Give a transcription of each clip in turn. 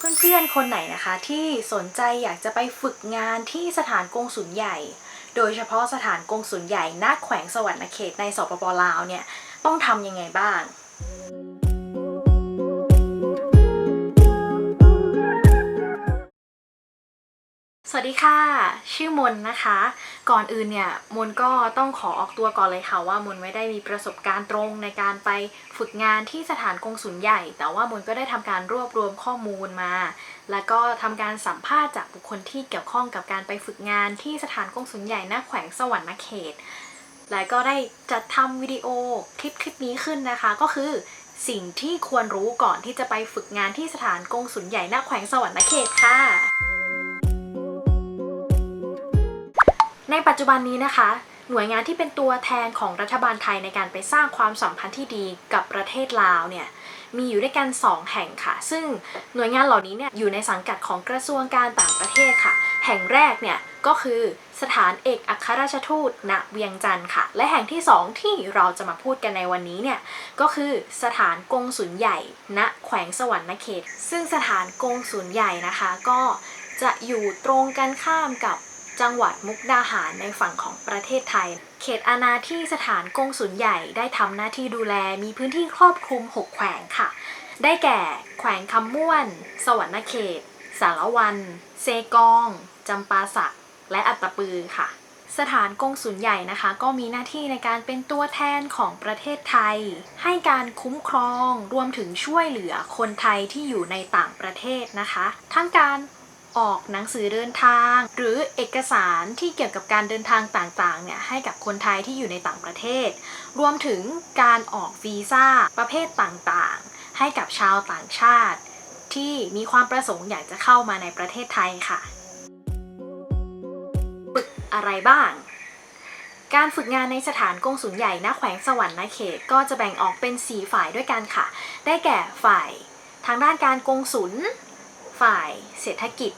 เพื่อนๆ คนไหนนะคะที่สนใจอยากจะไปฝึกงานที่สถานกงสุลใหญ่ โดยเฉพาะสถานกงสุลใหญ่ณแขวงสวรรณเขตในสปปลาวเนี่ยต้องทำยังไงบ้าง สวัสดีค่ะ ชื่อมนนะคะ ก่อนอื่นเนี่ยมนก็ต้องขอออกตัวก่อนเลยค่ะว่ามนไม่ได้มีประสบการณ์ตรงในการไปฝึกงานที่สถานกงสุลใหญ่ แต่ว่ามนก็ได้ทำการรวบรวมข้อมูลมา แล้วก็ทำการสัมภาษณ์จากบุคคลที่เกี่ยวข้องกับการไปฝึกงานที่สถานกงสุลใหญ่ณแขวงสวรรณเขต และก็ได้จัดทำวิดีโอคลิปคลิปนี้ขึ้นนะคะ ก็คือสิ่งที่ควรรู้ก่อนที่จะไปฝึกงานที่สถานกงสุลใหญ่ณแขวงสวรรณเขตค่ะ ในปัจจุบันนี้นะคะ หน่วยงานที่เป็นตัวแทนของรัฐบาลไทยในการไปสร้างความสัมพันธ์ที่ดีกับประเทศลาวเนี่ยมีอยู่ด้วยกัน 2 แห่งค่ะ ซึ่งหน่วยงานเหล่านี้เนี่ยอยู่ในสังกัดของกระทรวงการต่างประเทศค่ะ แห่งแรกเนี่ยก็คือสถานเอกอัครราชทูตณเวียงจันทร์ค่ะ และแห่งที่ 2 ที่เราจะมาพูดกันในวันนี้เนี่ยก็คือสถานกงสุลใหญ่ ณแขวงสวรรณเขต ซึ่งสถานกงสุลใหญ่นะคะก็จะอยู่ตรงกันข้ามกับ จังหวัดมุกดาหารในฝั่งของประเทศไทย เขตอาณาที่สถานกงสุลใหญ่ได้ทำหน้าที่ดูแลมีพื้นที่ครอบคลุม 6 แขวงค่ะ ได้แก่ แขวงคำม่วน สวรรณเขต สารวัน เซกองจำปาสัก และอัตตปือค่ะสถานกงสุลใหญ่นะคะ ก็มีหน้าที่ในการเป็นตัวแทนของประเทศไทย ให้การคุ้มครองรวมถึงช่วยเหลือคนไทยที่อยู่ในต่างประเทศนะคะ ทั้งการ ออกหนังสือเดินทาง หรือเอกสารที่เกี่ยวกับการเดินทางต่างๆเนี่ยให้กับคนไทยที่อยู่ในต่างประเทศ รวมถึงการออกวีซ่าประเภทต่างๆ ให้กับชาวต่างชาติ ที่มีความประสงค์อยากจะเข้ามาในประเทศไทยค่ะฝึกอะไรบ้าง การฝึกงานในสถานกงสุลใหญ่ณแขวงสวรรค์ณเขตก็จะแบ่งออกเป็น 4 ฝ่ายด้วยกันค่ะ ได้แก่ฝ่ายทางด้านการกงสุล ฝ่ายเศรษฐกิจ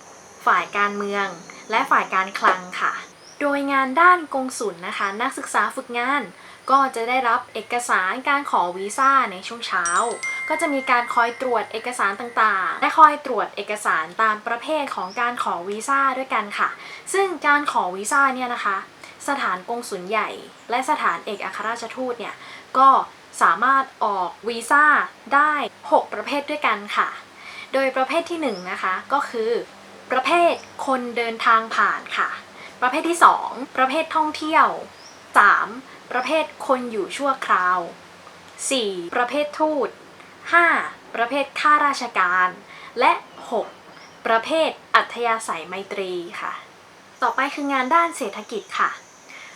ฝ่ายการเมือง และฝ่ายการคลังค่ะ โดยงานด้านกงสุลนะคะ นักศึกษาฝึกงาน ก็จะได้รับเอกสารการขอวีซ่าในช่วงเช้า ก็จะมีการคอยตรวจเอกสารต่างๆ และคอยตรวจเอกสารตามประเภทของการขอวีซ่าด้วยกันค่ะ ซึ่งการขอวีซ่าเนี่ยนะคะ สถานกงสุลใหญ่ และสถานเอกอัครราชทูตเนี่ยก็สามารถออกวีซ่าได้ 6 ประเภทด้วยกันค่ะ โดยประเภทที่1นงนะคะก็คือ ประเภทคนเดินทางผ่านค่ะ ประเภทที่ 2 ประเภทท่องเที่ยว 3. ประเภทคนอยู่ชั่วคราว 4. ประเภททูต 5. ประเภทข้าราชการ และ 6. ประเภทอัธยาศัยไมตรีค่ะ ต่อไปคืองานด้านเศรษฐกิจค่ะ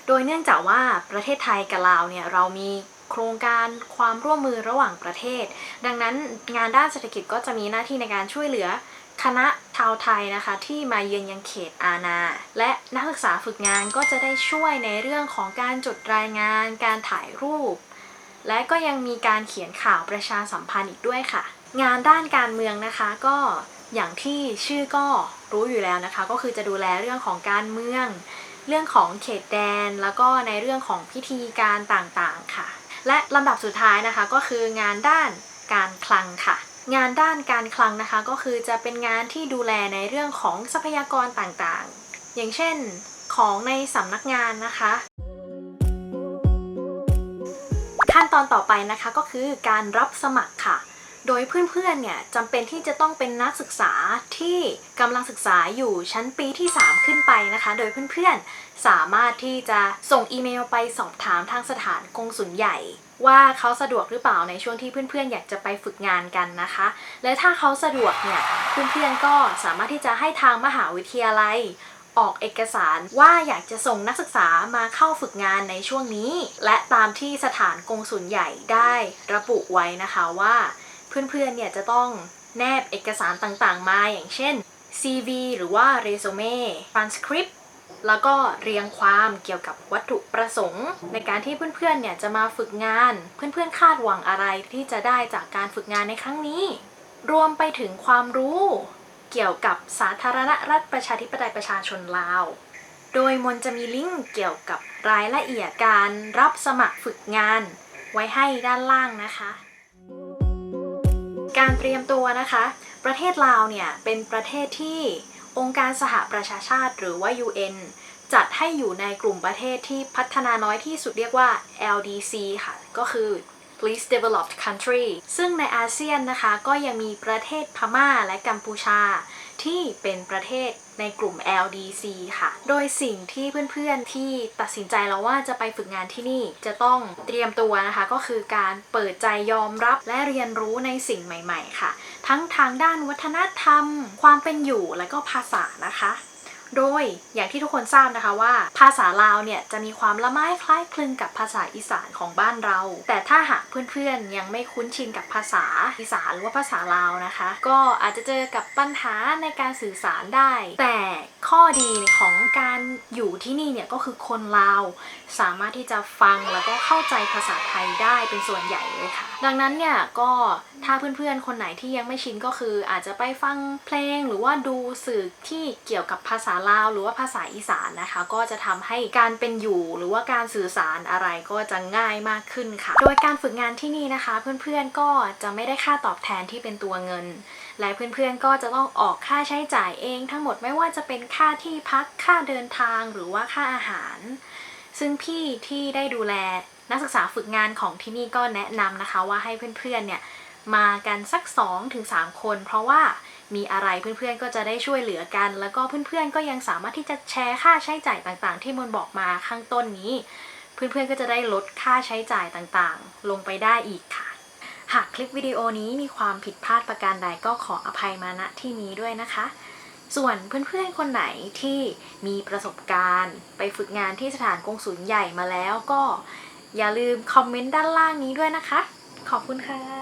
โดยเนื่องจากว่าประเทศไทยกับลาวเนี่ยเรามี โครงการความร่วมมือระหว่างประเทศ ดังนั้นงานด้านเศรษฐกิจก็จะมีหน้าที่ในการช่วยเหลือคณะชาวไทยนะคะที่มาเยือนยังเขตอาณาและนักศึกษาฝึกงานก็จะได้ช่วยในเรื่องของการจดรายงาน การถ่ายรูป และก็ยังมีการเขียนข่าวประชาสัมพันธ์อีกด้วยค่ะ งานด้านการเมืองนะคะก็อย่างที่ชื่อก็รู้อยู่แล้วนะคะ ก็คือจะดูแลเรื่องของการเมือง เรื่องของเขตแดน แล้วก็ในเรื่องของพิธีการต่างๆค่ะ และลำดับสุดท้ายนะคะก็คืองานด้านการคลังค่ะ งานด้านการคลังนะคะก็คือจะเป็นงานที่ดูแลในเรื่องของทรัพยากรต่างๆ อย่างเช่นของในสำนักงานนะคะ ขั้นตอนต่อไปนะคะก็คือการรับสมัครค่ะ โดยเพื่อนๆ เนี่ยจำเป็นที่จะต้องเป็นนักศึกษาที่กำลังศึกษาอยู่ชั้นปีที่ 3 ขึ้นไปนะคะ โดยเพื่อนๆ สามารถที่จะส่งอีเมลไปสอบถามทางสถานกงสุลใหญ่ ว่าเขาสะดวกหรือเปล่าในช่วงที่เพื่อนๆ อยากจะไปฝึกงานกันนะคะ และถ้าเขาสะดวกเนี่ยเพื่อนๆ ก็สามารถที่จะให้ทางมหาวิทยาลัยออกเอกสารว่าอยากจะส่งนักศึกษามาเข้าฝึกงานในช่วงนี้ และตามที่สถานกงสุลใหญ่ได้ระบุไว้นะคะว่า เพื่อนๆเนี่ยจะต้องแนบเอกสารต่างๆ มาอย่างเช่น CV หรือว่าเรซูเม่ transcript แล้วก็เรียงความเกี่ยวกับวัตถุประสงค์ ในการที่เพื่อนๆเนี่ยจะมาฝึกงาน เพื่อนๆคาดหวังอะไรที่จะได้จากการฝึกงานในครั้งนี้ รวมไปถึงความรู้เกี่ยวกับสาธารณรัฐประชาธิปไตยประชาชนลาว โดยมนจะมีลิงก์เกี่ยวกับรายละเอียดการรับสมัครฝึกงาน ไว้ให้ด้านล่างนะคะ การเตรียมตัวนะคะ ประเทศลาวเนี่ยเป็นประเทศที่องค์การสหประชาชาติหรือว่า UN จัดให้อยู่ในกลุ่มประเทศที่พัฒนาน้อยที่สุดเรียกว่า LDC ค่ะ ก็คือ least developed country ซึ่งในอาเซียนนะคะก็ยังมีประเทศพม่าและกัมพูชา ที่เป็นประเทศในกลุ่ม LDC ค่ะ โดยสิ่งที่เพื่อนๆที่ตัดสินใจแล้วว่าจะไปฝึกงานที่นี่จะต้องเตรียมตัวนะคะ ก็คือการเปิดใจยอมรับและเรียนรู้ในสิ่งใหม่ ๆ ค่ะ ทั้งทางด้านวัฒนธรรม ความเป็นอยู่และก็ภาษานะคะ โดยอย่างที่ทุกคนทราบนะคะว่า ภาษาลาวเนี่ยจะมีความละไม้คล้ายคลึงกับภาษาอีสานของบ้านเรา แต่ถ้าหากเพื่อนๆยังไม่คุ้นชินกับภาษาอีสานหรือว่าภาษาลาวนะคะ ก็อาจจะเจอกับปัญหาในการสื่อสารได้ แต่ข้อดีของการอยู่ที่นี่เนี่ยก็คือคนลาว สามารถที่จะฟังแล้วก็เข้าใจภาษาไทยได้เป็นส่วนใหญ่เลยค่ะ ดังนั้นเนี่ยก็ถ้าเพื่อนๆคนไหนที่ยังไม่ชินก็คืออาจจะไปฟังเพลงหรือว่าดูสื่อที่เกี่ยวกับภาษาลาวหรือว่าภาษาอีสานนะคะ ก็จะทำให้การเป็นอยู่หรือว่าการสื่อสารอะไรก็จะง่ายมากขึ้นค่ะ โดยการฝึกงานที่นี่นะคะ เพื่อนๆก็จะไม่ได้ค่าตอบแทนที่เป็นตัวเงิน และเพื่อนๆก็จะต้องออกค่าใช้จ่ายเองทั้งหมดไม่ว่าจะเป็นค่าที่พักค่าเดินทางหรือว่าค่าอาหาร ซึ่งพี่ที่ได้ดูแลนักศึกษาฝึกงานของที่นี่ก็แนะนำนะคะว่าให้เพื่อนๆเนี่ยมากันสัก 2-3 คน เพราะว่า มีอะไรเพื่อนๆก็จะได้ช่วยเหลือกัน แล้วก็เพื่อนๆก็ยังสามารถที่จะแชร์ค่าใช้จ่ายต่างๆ ที่มนบอกมาข้างต้นนี้ เพื่อนๆก็จะได้ลดค่าใช้จ่ายต่างๆ ลงไปได้อีกค่ะ หากคลิปวิดีโอนี้มีความผิดพลาดประการใดก็ขออภัยมาณที่นี้ด้วยนะคะ ส่วนเพื่อนๆคนไหนที่มีประสบการณ์ ไปฝึกงานที่สถานกงศูนย์ใหญ่มาแล้วก็ อย่าลืมคอมเมนต์ด้านล่างนี้ด้วยนะคะ ขอบคุณค่ะ